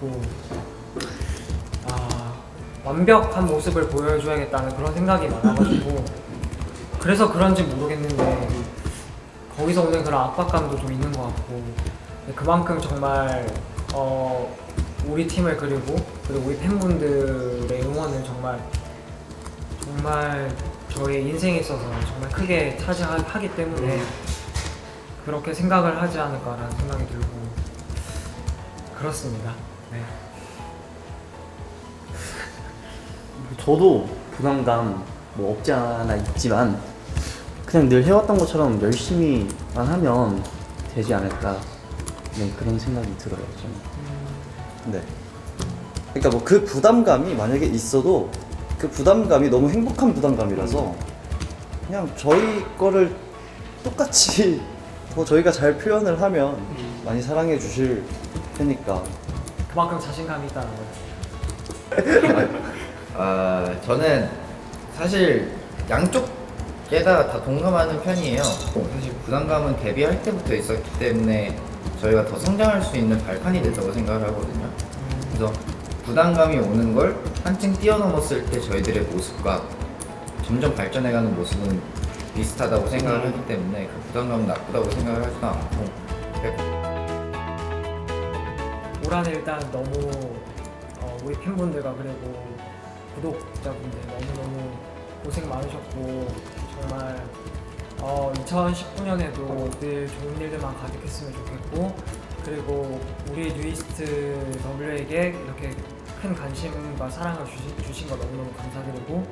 당연히 있고 아 완벽한 모습을 보여줘야겠다는 그런 생각이 많아가지고. 그래서 그런지 모르겠는데 거기서 오는 그런 압박감도 좀 있는 것 같고. 그만큼 정말 어 우리 팀을 그리고 그리고 우리 팬분들의 응원을 정말 정말 저의 인생에 있어서 정말 크게 차지하기 때문에 그렇게 생각을 하지 않을까라는 생각이 들고. 그렇습니다. 네. 저도 부담감 뭐 없지 않아 있지만 그냥 늘 해왔던 것처럼 열심히만 하면 되지 않을까 네 그런 생각이 들어요 저는 네. 그러니까 뭐 그 부담감이 만약에 있어도 그 부담감이 너무 행복한 부담감이라서 그냥 저희 거를 똑같이 더 저희가 잘 표현을 하면 많이 사랑해 주실 테니까 그만큼 자신감이 있다는 거예요. 아 저는 사실 양쪽에다 다 동감하는 편이에요. 사실 부담감은 데뷔할 때부터 있었기 때문에 저희가 더 성장할 수 있는 발판이 됐다고 생각을 하거든요. 그래서 부담감이 오는 걸 한층 뛰어넘었을 때 저희들의 모습과 점점 발전해가는 모습은 비슷하다고 생각을 하기 때문에 그 부담감은 나쁘다고 생각을 하지도 않고 올 한해 일단 너무 어, 우리 팬분들과 그리고 구독자분들 너무너무 고생 많으셨고 정말 어, 2019년에도 늘 좋은 일들만 가득했으면 좋겠고 그리고 우리 뉴이스트 W에게 이렇게 큰 관심과 사랑을 주신, 주신 거 너무너무 감사드리고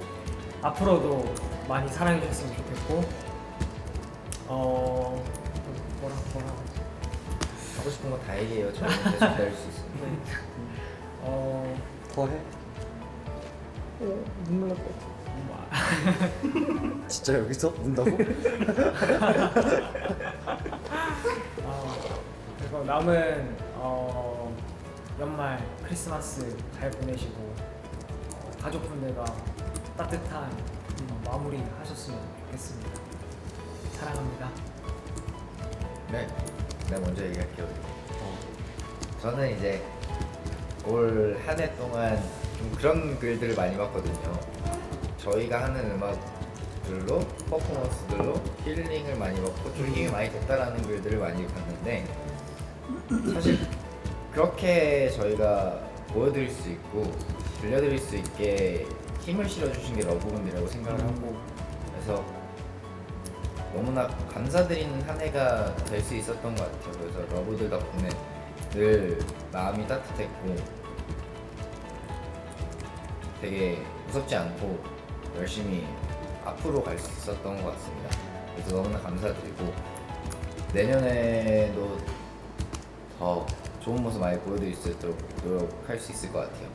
앞으로도 많이 사랑해 주셨으면 좋겠고 어 뭐라 뭐라 하고 싶은 거 다 얘기해요. 저는 계속 기다릴 수 있어요. 네. 어 더해 눈물 날 것 같아. 진짜 여기서 운다고? 어, 그리고 남은 어, 연말 크리스마스 잘 보내시고 어, 가족분들과 따뜻한 어, 마무리 하셨으면 좋겠습니다. 사랑합니다. 네, 내가 먼저 얘기할게요. 어, 저는 이제 올 한 해 동안 좀 그런 글들을 많이 봤거든요. 저희가 하는 음악들로 퍼포먼스들로 힐링을 많이 받고 좀 힘이 많이 됐다라는 글들을 많이 봤는데 사실 그렇게 저희가 보여드릴 수 있고 들려드릴 수 있게 힘을 실어주신 게 러브분들이라고 생각을 하고 그래서 너무나 감사드리는 한 해가 될 수 있었던 것 같아요. 그래서 러브들 덕분에 늘 마음이 따뜻했고 되게 무섭지 않고 열심히 앞으로 갈 수 있었던 것 같습니다. 그래서 너무나 감사드리고 내년에도 더 좋은 모습 많이 보여드릴 수 있도록 노력할 수 있을 것 같아요.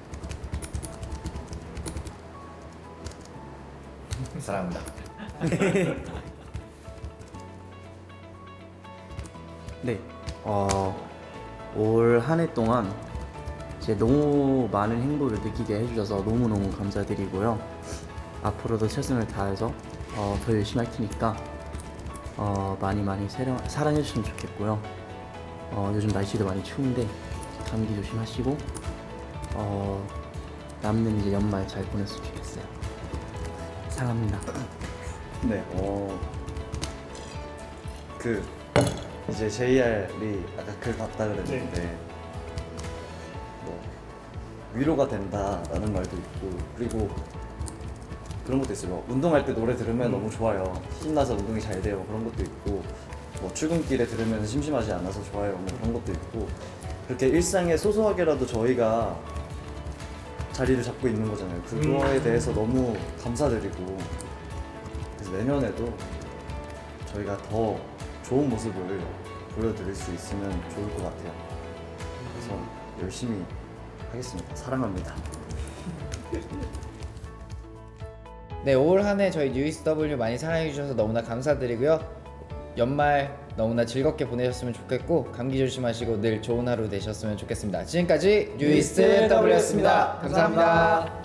사랑합니다. 네, 어, 올 한 해 동안 이제 너무 많은 행복을 느끼게 해주셔서 너무너무 감사드리고요. 앞으로도 최선을 다해서 어, 더 열심히 할 테니까 어, 많이 많이 사랑, 사랑해주시면 좋겠고요. 어, 요즘 날씨도 많이 추운데 감기 조심하시고 어, 남는 이제 연말 잘 보냈으면 좋겠어요. 사랑합니다. 네, 어, 그 이제 JR이 아까 글 봤다 그랬는데 뭐 위로가 된다라는 말도 있고 그리고 그런 것도 있어요. 뭐 운동할 때 노래 들으면 너무 좋아요. 신나서 운동이 잘 돼요. 뭐 그런 것도 있고 뭐 출근길에 들으면 심심하지 않아서 좋아요. 뭐 그런 것도 있고 그렇게 일상에 소소하게라도 저희가 자리를 잡고 있는 거잖아요. 그거에 대해서 너무 감사드리고 그래서 내년에도 저희가 더 좋은 모습을 보여드릴 수 있으면 좋을 것 같아요. 그래서 열심히 하겠습니다. 사랑합니다. 네, 올 한 해 저희 뉴이스 W 많이 사랑해 주셔서 너무나 감사드리고요. 연말 너무나 즐겁게 보내셨으면 좋겠고 감기 조심하시고 늘 좋은 하루 되셨으면 좋겠습니다. 지금까지 뉴이스트 W였습니다. 감사합니다.